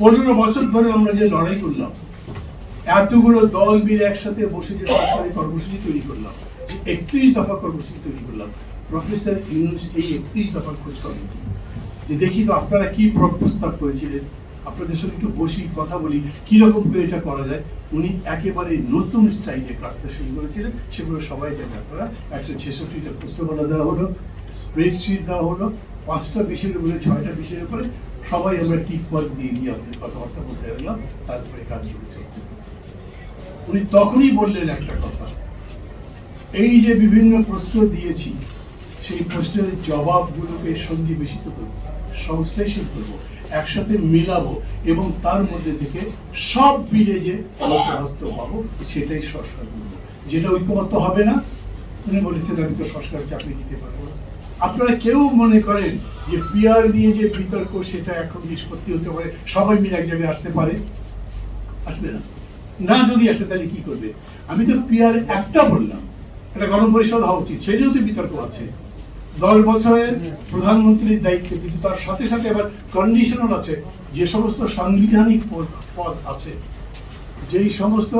পনেরো বছর ধরে আমরা যে লড়াই করলাম, এতগুলো দল মিলে একসাথে বসে যে সরকারি কর্মসূচি তৈরি করলাম একত্রিশ দফা কর্মসূচি তৈরি করলাম, প্রফেসর ইউনুস এই একত্রিশ দফার খোঁজ করেননি যে দেখি তো আপনারা কি প্র- প্রস্তাব করেছিলেন? আপনাদের সঙ্গে একটু বসি, কথা বলি কি রকম করে এটা করা যায়? উনি একেবারে নতুন স্টাইলে কাজটা শুরু করেছিলেন, সেগুলো সবাই জানে আপনারা। একশো ছেষট্টিটা পুস্তকমালা দেওয়া হলো, স্প্রেডশিট দেওয়া হলো পাঁচটা বিষয়ের উপরে, ছয়টা বিষয়ের উপরে সবাই আমরা টিক মার্ক দিয়ে দিয়ে আমাদের কথাবার্তা বলতে লাগলাম, তারপরে কাজগুলো চলতে থাকল। উনি তখনই বললেন একটা কথা, এই যে বিভিন্ন প্রশ্ন দিয়েছি, সেই প্রশ্নের জবাবগুলোকে সন্নিবেশিত করব, সংশ্লেষণ করব, একসাথে মিলাবো এবং তার মধ্যে থেকে সব মিলে যে ঐক্যবদ্ধ পাবো সেটাই সংস্কার করব যেটা ঐক্যবদ্ধ হবে না, উনি বলেছেন, আমি তো সংস্কার চাকরি দিতে পারব না আপনারা কেউ মনে করেন যে পিয়ার নিয়ে যে বিতর্ক, সেটা এখন নিষ্পত্তি হতে পারে? সবাই মিলে এক জায়গায় আসতে পারে? আসবে না। না যদি আসে, তাহলে কি করবে? আমি তো পিয়ার একটা বললাম। একটা গণ পরিষদ হওয়া উচিত। সেটাও তো বিতর্ক আছে। দশ বছরের প্রধানমন্ত্রীর দায়িত্ব কিন্তু তার সাথে সাথে আবার কন্ডিশনাল আছে। যে সমস্ত সাংবিধানিক পদ আছে, যেই সমস্ত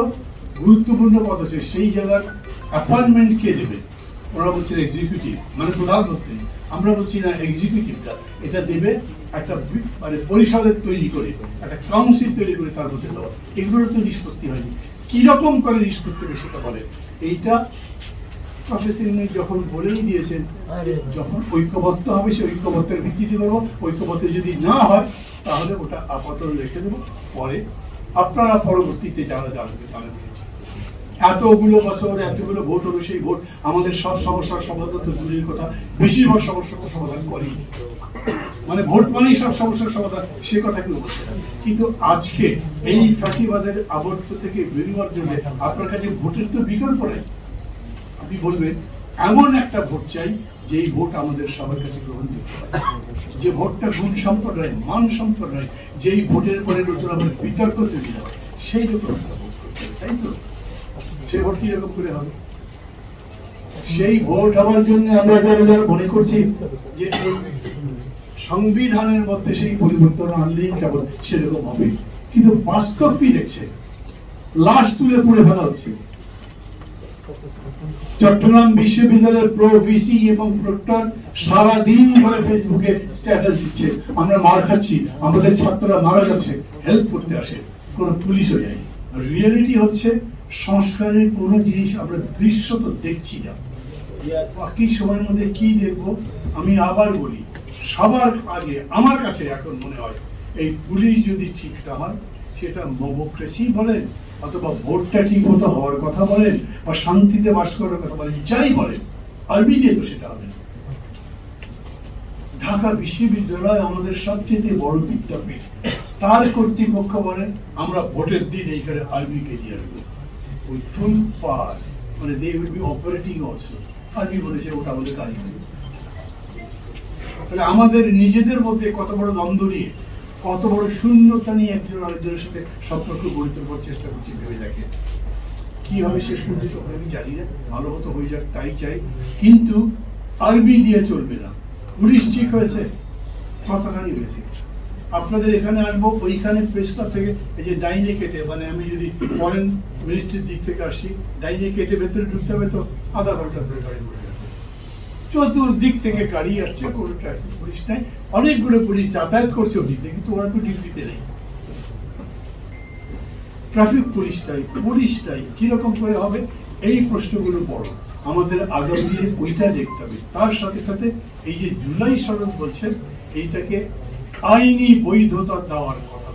গুরুত্বপূর্ণ পদ আছে, সেই জায়গার অ্যাপয়েন্টমেন্ট কে দেবে? ওরা বলছেন এক্সিকিউটিভ মানে প্রধানমন্ত্রী আমরা বলছি না এক্সিকিউটিভটা এটা দেবে একটা মানে পরিষদের তৈরি করে, একটা কাউন্সিল তৈরি করে তার মধ্যে দেওয়া। এগুলোর তো নিষ্পত্তি হয়নি। কীরকম করে নিষ্পত্তি হবে সেটা বলে। এইটা প্রফেসর ইংলিশ যখন বলেই দিয়েছেন যখন ঐক্যবদ্ধ হবে, সে ঐক্যবদ্ধের ভিত্তিতে করব ঐক্যবদ্ধ যদি না হয়, তাহলে ওটা আপাতত রেখে দেবো। পরে আপনারা পরবর্তীতে যারা জানবে করবে। এতগুলো বছর, এতগুলো ভোট হলো সেই ভোট আমাদের সব সমস্যার সমাধান তো দূরের কথা। বেশিরভাগ সমস্যার সমাধান করেই। মানে ভোট মানেই সব সমস্যার সমাধান, সে কথা কেউ বলছে না। কিন্তু আজকে এই ফাঁসিবাদের আবর্ত থেকে বেরোবার জন্য আপনার কাছে ভোটের তো বিকল্প নেই। আপনি বলবেন, এমন একটা ভোট চাই যেই ভোট আমাদের সবার কাছে গ্রহণযোগ্য। যে ভোটটা গুণ সম্পদ নয় মান সম্পদ নয় যেই ভোটের পরে নতুন আমাদের বিতর্ক তৈরি হয় সেই রকম ভোট করতে হবে তাই তো? সেই ভোট কীরকম করে হবে সেই ভোট হওয়ার জন্য আমরা যারা যারা মনে করছি যে সংবিধানের মধ্যে সেই পরিবর্তন আনলেই কেবল সেরকম হবে। কিন্তু বাস্তব কি দেখছে? লাশ তুলে পুড়ে ফেলা হচ্ছে। চট্টগ্রাম বিশ্ববিদ্যালয়ের প্রো ভিসি এবং প্রক্টর সারা দিন ধরে ফেসবুকে স্ট্যাটাস দিচ্ছে। আমরা মার খাচ্ছি, আমাদের ছাত্ররা মারা যাচ্ছে হেল্প করতে আসে, কোনো পুলিশ হয়ে যায় রিয়েলিটি হচ্ছে সংস্কারের কোনো জিনিস আমরা দৃশ্য তো দেখছি না। বাকি সময়ের মধ্যে কি দেখব আমি আবার বলি সবার আগে আমার কাছে এখন মনে হয় এই পুলিশ যদি ঠিক না হয় সেটা মোমোক্রেসি বলেন অথবা ভোটটা ঠিক মতো হওয়ার কথা বলেন বা শান্তিতে বাস করার কথা বলেন যাই বলেন আর্মি দিয়ে তো সেটা হবে ঢাকা বিশ্ববিদ্যালয় আমাদের সবচেয়ে বড় বিদ্যাপীঠ। তার কর্তৃপক্ষ বলেন আমরা ভোটের দিন এইখানে আর্মিকে নিয়ে আসব। উইথ ফুল পাওয়ার মানে they will be operating also army বলেছে, ওটা আমাদের কাজ নেই। আমাদের নিজেদের মধ্যে কত বড় দ্বন্দ্ব নিয়ে, কত বড় শূন্যতা নিয়ে একজন আরেকজনের সাথে সম্পর্ক গড়ে তোলবার চেষ্টা করছি ভেবে দেখে। কি হবে শেষ পর্যন্ত আমি জানি না। ভালো মতো হয়ে যাক, তাই চাই। কিন্তু আর্মি দিয়ে চলবে না। পুলিশ ঠিক হয়েছে, কতখানি হয়েছে? আপনাদের এখানে আসব ওইখানে প্রেস ক্লাব থেকে, এই যে ডাইনে কেটে মানে আমি যদি ফরেন মিনিস্ট্রির দিক থেকে আসছি ডাইনে কেটে ভেতরে ঢুকতে হবে তো আধা ঘণ্টা ধরে গাড়ি ঘুরে গেছে। চতুর্দিক থেকে গাড়ি আসছে, কোনো ট্রাফিক পুলিশ নাই। অনেকগুলো পুলিশ যাতায়াত করছে ওদিকে কিন্তু ওরা তো ডিউটিতে নেই। ট্রাফিক পুলিশটাই পুলিশটাই কীরকম করে হবে? এই প্রশ্নগুলো বড়। আমাদের আগামী দিনে ওইটা দেখতে হবে। তার সাথে সাথে এই যে জুলাই সনদ বলছেন, এইটাকে আইনি বৈধতা দেওয়ার কথা।